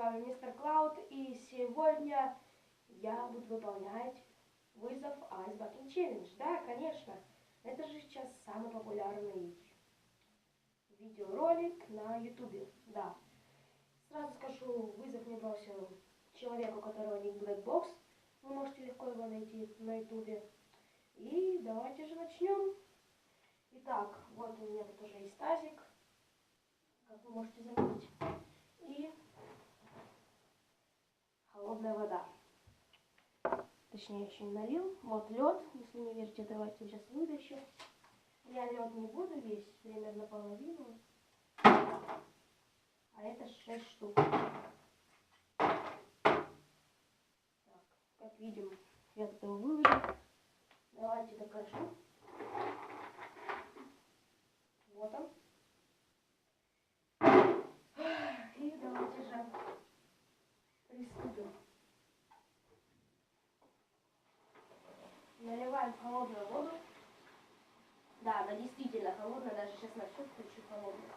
вами мистер Клауд, и сегодня я буду выполнять вызов Ice Bucket Challenge. Да, конечно, это же сейчас самый популярный видеоролик на ютубе, да. Сразу скажу, вызов мне бросил человек, у которого ник Blackbox. Вы можете легко его найти на ютубе. И давайте же начнем. Итак, вот у меня тут уже есть тазик, как вы можете заметить. И холодная вода. Точнее, еще не налил. Вот лед. Если не верите, давайте сейчас вытащу. Я лед не буду весь, примерно половину. А это 6 штук. Так, как видим, я тут его вывалил. Давайте докажу. Вот он. И давайте же приступим. Наливаем холодную воду. Да, она действительно холодная, даже сейчас на всю включу холодную.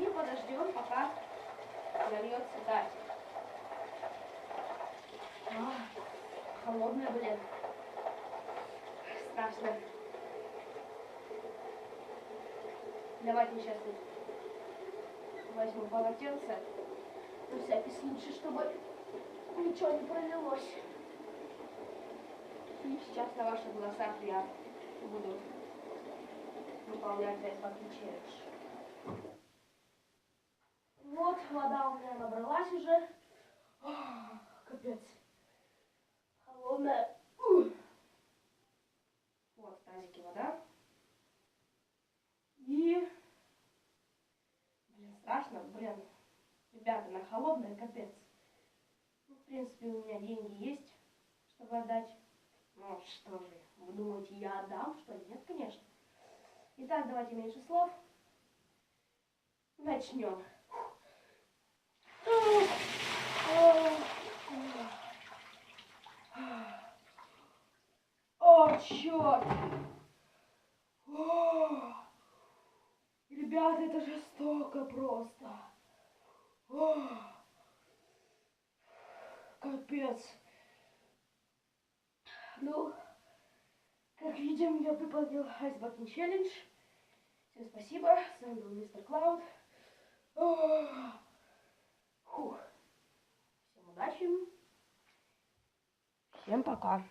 И подождем, пока нальется дать. холодная, блин. Страшно. Давайте сейчас возьму полотенце. На всякий случай, чтобы ничего не пролилось. Сейчас на ваших глазах я буду выполнять этот челлендж. Вот, вода у меня набралась уже. Ох, капец. Холодная. Ух. Вот тазике вода. И... Блин, страшно, блин. Ребята, на холодная капец. Ну, в принципе, у меня деньги есть, чтобы отдать. Ну что же, вы думаете, я отдам, что ли? Нет, конечно. Итак, давайте меньше слов. Начнем. О, черт! О, ребята, это жестоко просто. О, капец. Ну, как видим, я выполнил Ice Challenge. Всем спасибо. С вами был мистер Клауд. Фух. Всем удачи. Всем пока.